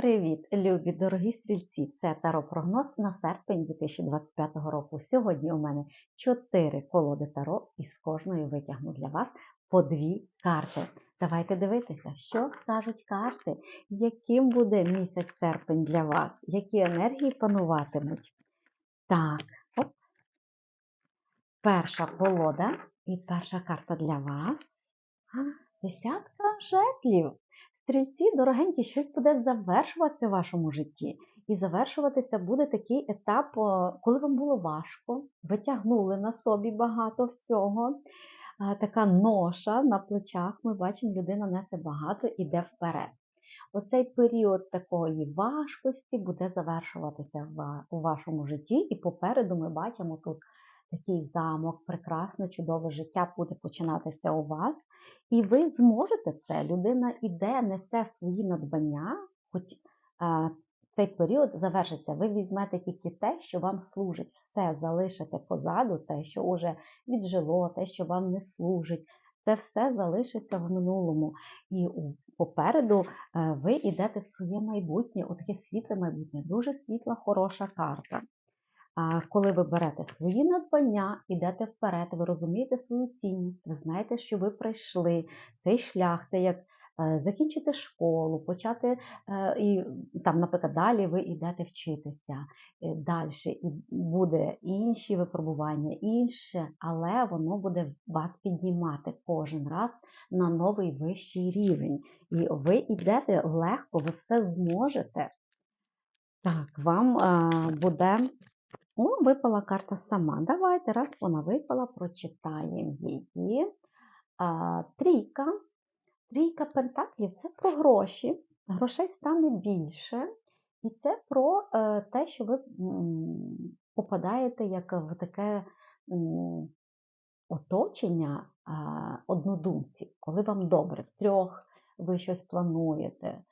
Привіт, любі дорогі стрільці! Це таро-прогноз на серпень 2025 року. Сьогодні у мене 4 колоди таро, і з кожної витягну для вас по дві карти. Давайте дивитися, що скажуть карти, яким буде місяць серпень для вас, які енергії пануватимуть. Так, оп. Перша колода і перша карта для вас. Десятка жезлів. Стрільці, дорогенькі, щось буде завершуватися в вашому житті. І завершуватися буде такий етап, коли вам було важко, ви тягнули на собі багато всього. Така ноша на плечах, ми бачимо, людина несе багато іде вперед. Оцей період такої важкості буде завершуватися в- у вашому житті, і попереду ми бачимо тут такий замок, прекрасне, чудове життя буде починатися у вас. І ви зможете це. Людина іде, несе свої надбання, хоч е, цей період завершиться. Ви візьмете тільки те, що вам служить, все залишите позаду, те, що вже віджило, те, що вам не служить. Це все залишиться в минулому. І попереду е, ви йдете в своє майбутнє, у таке світле майбутнє, дуже світла, хороша карта. Коли ви берете свої надбання, йдете вперед, ви розумієте свою цінність, ви знаєте, що ви пройшли цей шлях, це як е, закінчити школу, почати е, і там, наприклад, далі ви йдете вчитися. Далі і буде інші випробування, інше, але воно буде вас піднімати кожен раз на новий вищий рівень. І ви йдете легко, ви все зможете. Так, вам е, буде о, випала карта сама. Давайте, раз вона випала, прочитаємо її. А, трійка. Трійка пентаклів це про гроші. Грошей стане більше. І це про е, те, що ви попадаєте як в таке оточення однодумців, коли вам добре, втрьох ви щось плануєте.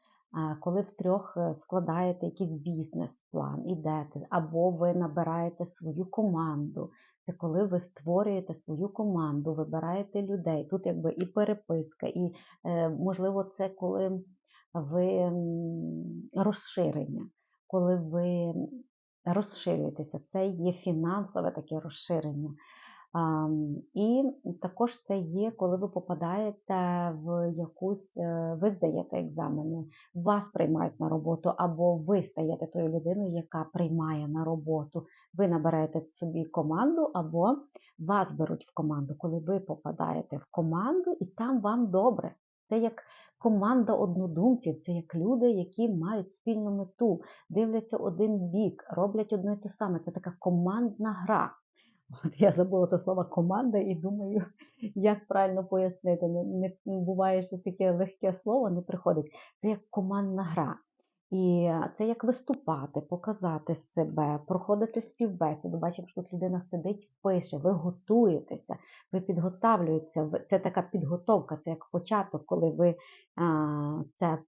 Коли втрьох е, складаєте якийсь бізнес-план, ідете, або ви набираєте свою команду, це коли ви створюєте свою команду, вибираєте людей. Тут якби і переписка, і е, можливо, це коли ви розширення, коли ви розширюєтеся, це є фінансове таке розширення. І також це є, коли ви попадаєте в якусь, е, ви здаєте екзамени, вас приймають на роботу, або ви стаєте тою людиною, яка приймає на роботу. Ви набираєте собі команду, або вас беруть в команду, коли ви попадаєте в команду, і там вам добре. Це як команда однодумців, це як люди, які мають спільну мету, дивляться один бік, роблять одне те саме. Це така командна гра. От я забула це слово команда і думаю, як правильно пояснити. Не, не буває, що таке легке слово не приходить. Це як командна гра. І це як виступати, показати себе, проходити співбесіду. Бачимо, що тут людина сидить, пише, ви готуєтеся, ви підготавлюєтеся. Це така підготовка, це як початок, коли ви це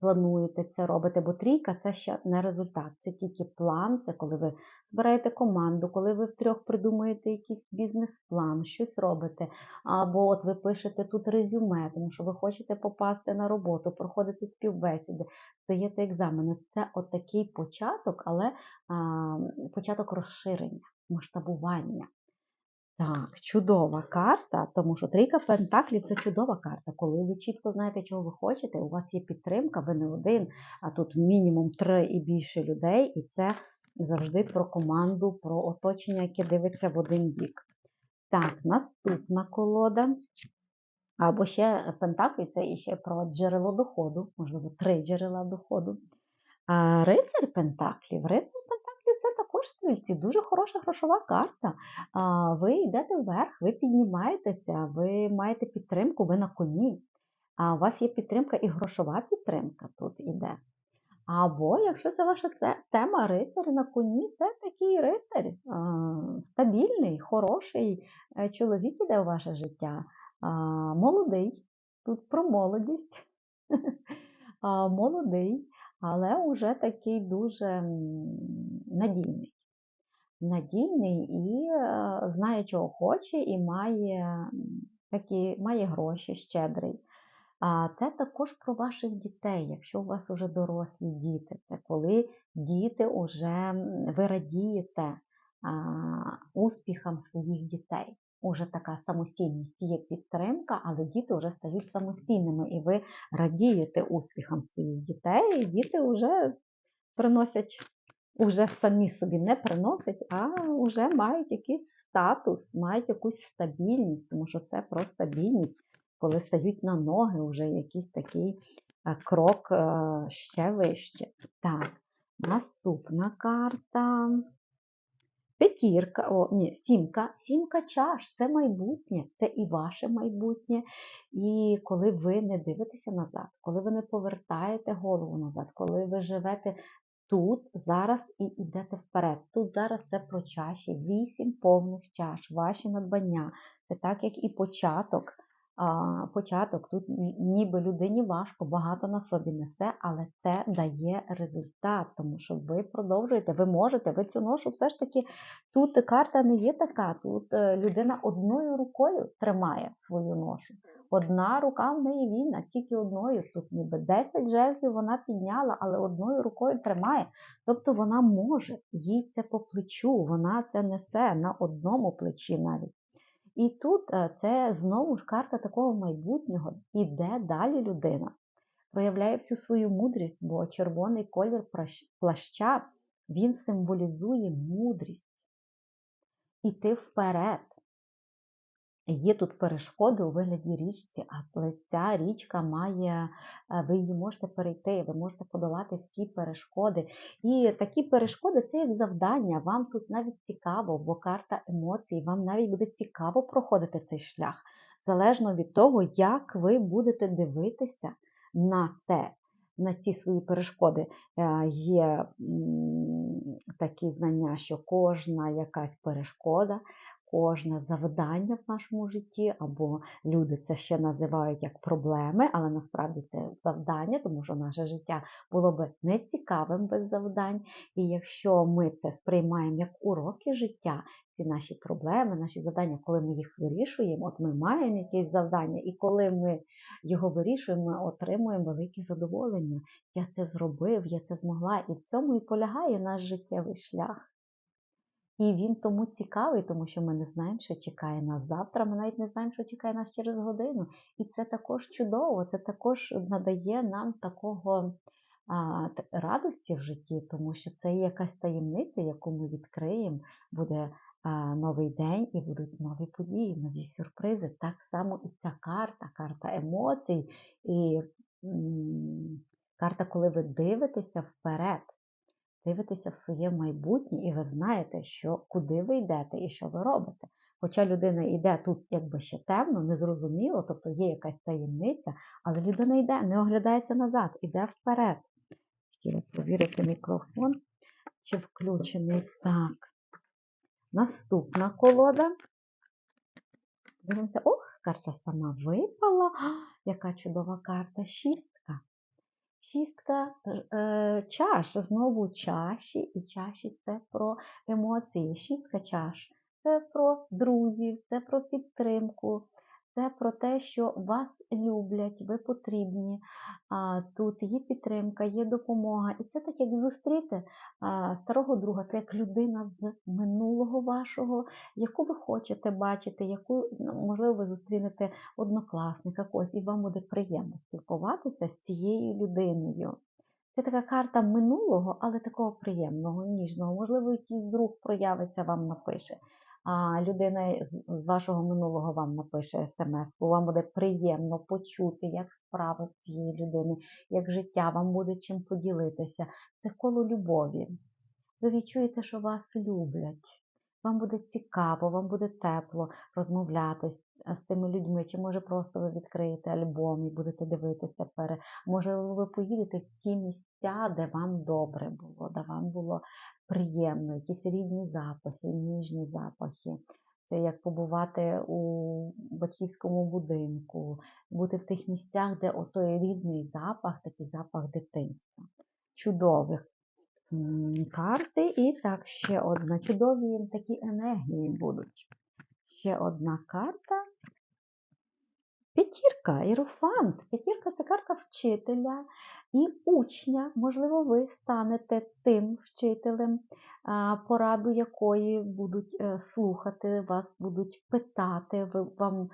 плануєте, це робите. Бо трійка це ще не результат, це тільки план, це коли ви збираєте команду, коли ви втрьох придумуєте якийсь бізнес-план, щось робите. Або от ви пишете тут резюме, тому що ви хочете попасти на роботу, проходити співбесіди, здаєте екзамени. Це отакий початок, але а, початок розширення, масштабування. Так, чудова карта, тому що трійка пентаклів це чудова карта. Коли ви чітко знаєте, чого ви хочете, у вас є підтримка, ви не один, а тут мінімум три і більше людей, і це завжди про команду, про оточення, яке дивиться в один бік. Так, наступна колода. Або ще пентаклі це іще про джерело доходу, можливо, три джерела доходу. А рицар пентаклів, рицар пентаклів це також стрільці, дуже хороша грошова карта. Ви йдете вверх, ви піднімаєтеся, ви маєте підтримку, ви на коні. А у вас є підтримка і грошова підтримка тут іде. Або, якщо це ваша тема рицар на коні, це такий рицар, стабільний, хороший е, чоловік іде у ваше життя, молодий, тут про молодість, молодий, але вже такий дуже надійний. Надійний і е, знає, чого хоче, і має, такі, має гроші, щедрий. Це також про ваших дітей, якщо у вас вже дорослі діти, це коли діти вже ви радієте успіхам своїх дітей. Уже така самостійність є підтримка, але діти вже стають самостійними, і ви радієте успіхам своїх дітей, і діти вже приносять, уже самі собі не приносять, а вже мають якийсь статус, мають якусь стабільність, тому що це про стабільність, коли стають на ноги, вже якийсь такий е, крок е, ще вище. Так, наступна карта. П'ятірка, о, ні, сімка, сімка чаш, це майбутнє, це і ваше майбутнє. І коли ви не дивитеся назад, коли ви не повертаєте голову назад, коли ви живете тут, зараз і йдете вперед. Тут зараз це про чаші, вісім повних чаш, ваші надбання. Це так, як і початок. Початок тут ніби людині важко, багато на собі несе, але це дає результат, тому що ви продовжуєте, ви можете, ви цю ношу все ж таки тут карта не є така. Тут е, людина одною рукою тримає свою ношу. Одна рука в неї вільна, тільки одною. Тут ніби 10 жезлів вона підняла, але одною рукою тримає. Тобто вона може, їй це по плечу, вона це несе на одному плечі навіть. І тут е, це знову ж карта такого майбутнього. Іде далі людина, проявляє всю свою мудрість, бо червоний колір плаща він символізує мудрість. Іти вперед. Є тут перешкоди у вигляді річці, але ця річка має, е, ви її можете перейти, ви можете подолати всі перешкоди. І такі перешкоди це як завдання. Вам тут навіть цікаво, бо карта емоцій, вам навіть буде цікаво проходити цей шлях, залежно від того, як ви будете дивитися на це. На ці свої перешкоди Е, є такі знання, що кожна якась перешкода кожне завдання в нашому житті, або люди це ще називають як проблеми, але насправді це завдання, тому що наше життя було би нецікавим без завдань. І якщо ми це сприймаємо як уроки життя, ці наші проблеми, наші завдання, коли ми їх вирішуємо, от ми маємо якесь завдання, і коли ми його вирішуємо, ми отримуємо велике задоволення. Я це зробив, я це змогла. І в цьому і полягає наш життєвий шлях. І він тому цікавий, тому що ми не знаємо, що чекає нас завтра. Ми навіть не знаємо, що чекає нас через годину. І це також чудово, це також надає нам такого а, радості в житті, тому що це якась таємниця, яку ми відкриємо. Буде а, новий день і будуть нові події, нові сюрпризи. Так само і ця карта, карта емоцій, і м, карта, коли ви дивитеся вперед дивитеся в своє майбутнє, і ви знаєте, що, куди ви йдете і що ви робите. Хоча людина йде тут якби ще темно, незрозуміло, тобто є якась таємниця, але людина йде, не оглядається назад, іде вперед. Хотіла провірити мікрофон, чи включений. Так. Наступна колода. Дивимося, ох, карта сама випала. Яка чудова карта, шістка. Шістка е, чаш, знову чаші, і чаші це про емоції. Шістка чаш це про друзів, це про підтримку, це про те, що вас люблять, ви потрібні. Тут є підтримка, є допомога. І це так, як зустріти старого друга, це як людина з минулого вашого, яку ви хочете бачити, яку, ну, можливо, ви зустрінете однокласника когось, і вам буде приємно спілкуватися з цією людиною. Це така карта минулого, але такого приємного, ніжного. Можливо, якийсь друг проявиться, вам напише. А людина з- вашого минулого вам напише смс, вам буде приємно почути, як справи цієї людини, як життя, вам буде чим поділитися. Це коло любові. Ви відчуєте, що вас люблять. Вам буде цікаво, вам буде тепло розмовляти з, тими людьми, чи може просто ви відкриєте альбом і будете дивитися пере. Може, ви поїдете в ті місця, де вам добре було, де вам було приємно, якісь рідні запахи, ніжні запахи. Це як побувати у батьківському будинку, бути в тих місцях, де отой рідний запах, такий запах дитинства. Чудових карти. І так, ще одна. Чудові такі енергії будуть. Ще одна карта. П'ятірка, іерофант. П'ятірка це карта вчителя і учня. Можливо, ви станете тим вчителем, пораду якої будуть е, слухати, вас будуть питати. Ви вам,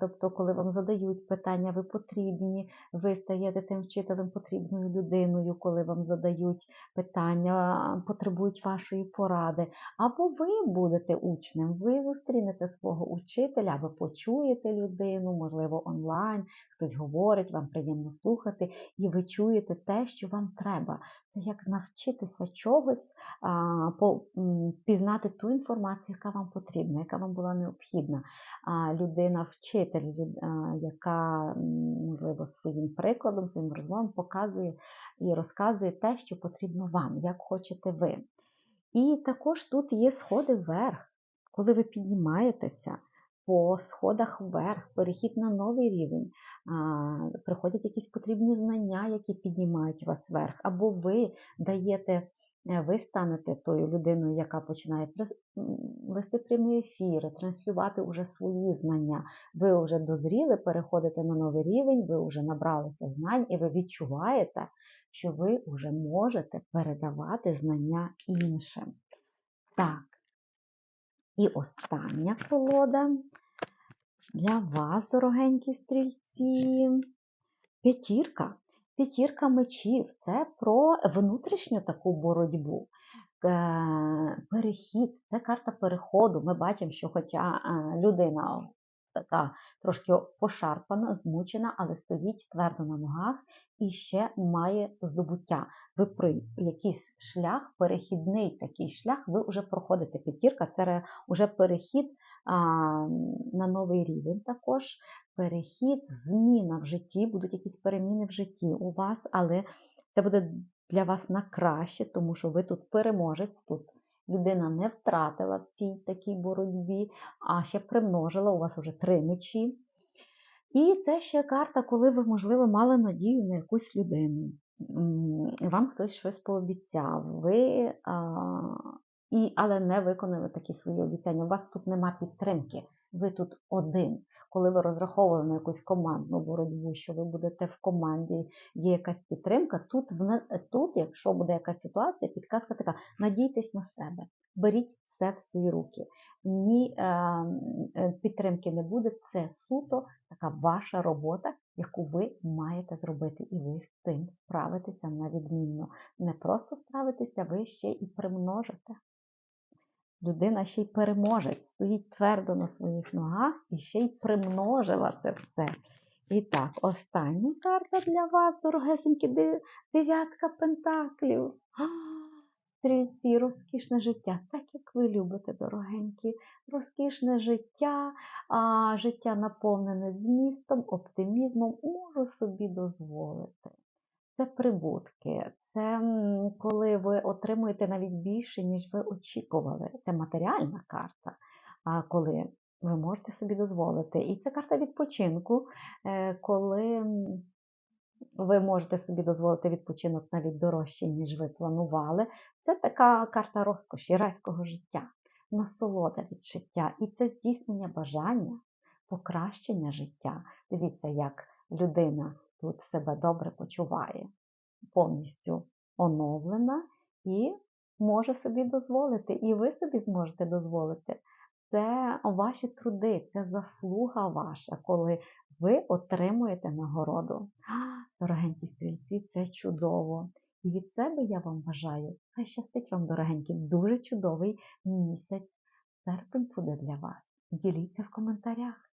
тобто, коли вам задають питання, ви потрібні, ви стаєте тим вчителем потрібною людиною, коли вам задають питання, потребують вашої поради. Або ви будете учнем, ви зустрінете свого учителя, ви почуєте людину, можливо, онлайн, хтось говорить, вам приємно слухати, і ви чуєте те, що вам треба. Це як навчитися чогось, пізнати ту інформацію, яка вам потрібна, яка вам була необхідна. А людина, вчитель, а, яка можливо своїм прикладом, своїм розмовом показує і розказує те, що потрібно вам, як хочете ви. І також тут є сходи вверх, коли ви піднімаєтеся по сходах вверх, перехід на новий рівень, приходять якісь потрібні знання, які піднімають вас вверх, або ви даєте, е, ви станете тою людиною, яка починає вести прямі ефіри, транслювати уже свої знання. Ви вже дозріли, переходите на новий рівень, ви вже набралися знань, і ви відчуваєте, що ви вже можете передавати знання іншим. Так. І остання колода для вас, дорогенькі стрільці. П'ятірка. П'ятірка мечів це про внутрішню таку боротьбу. Е, Перехід, це карта переходу. Ми бачимо, що хоча е, людина така трошки пошарпана, змучена, але стоїть твердо на ногах і ще має здобуття. Ви при якийсь шлях, перехідний такий шлях, ви вже проходите. П'ятірка це вже перехід а, на новий рівень також. Перехід, зміна в житті, будуть якісь переміни в житті у вас, але це буде для вас на краще, тому що ви тут переможець, тут людина не втратила в цій такій боротьбі, а ще примножила, у вас вже три мечі. І це ще карта, коли ви, можливо, мали надію на якусь людину. Вам хтось щось пообіцяв, ви, а, і, але не виконали такі свої обіцяння. У вас тут нема підтримки, ви тут один. Коли ви розраховували на якусь командну боротьбу, що ви будете в команді, є якась підтримка, тут, тут якщо буде якась ситуація, підказка така: надійтесь на себе, беріть все в свої руки. Ні е, е, підтримки не буде, це суто така ваша робота, яку ви маєте зробити, і ви з цим справитеся на відмінно. Не просто справитеся, ви ще і примножите. Людина ще й переможець, стоїть твердо на своїх ногах і ще й примножила це все. І так, остання карта для вас, дорогесенькі, дев'ятка пентаклів. Стрільці, розкішне життя, так як ви любите, дорогенькі, розкішне життя, а життя наповнене змістом, оптимізмом, можу собі дозволити. Це прибутки, це коли ви отримуєте навіть більше, ніж ви очікували. Це матеріальна карта, коли ви можете собі дозволити. І це карта відпочинку, е, коли ви можете собі дозволити відпочинок навіть дорожче, ніж ви планували. Це така карта розкоші, райського життя, насолода від життя. І це здійснення бажання, покращення життя. Дивіться, як людина тут себе добре почуває, повністю оновлена і може собі дозволити, і ви собі зможете дозволити. Це ваші труди, це заслуга ваша, коли ви отримуєте нагороду. Дорогенькі стрільці, це чудово. І від себе я вам бажаю, хай щастить вам, дорогенькі, дуже чудовий місяць. Серпень буде для вас. Діліться в коментарях.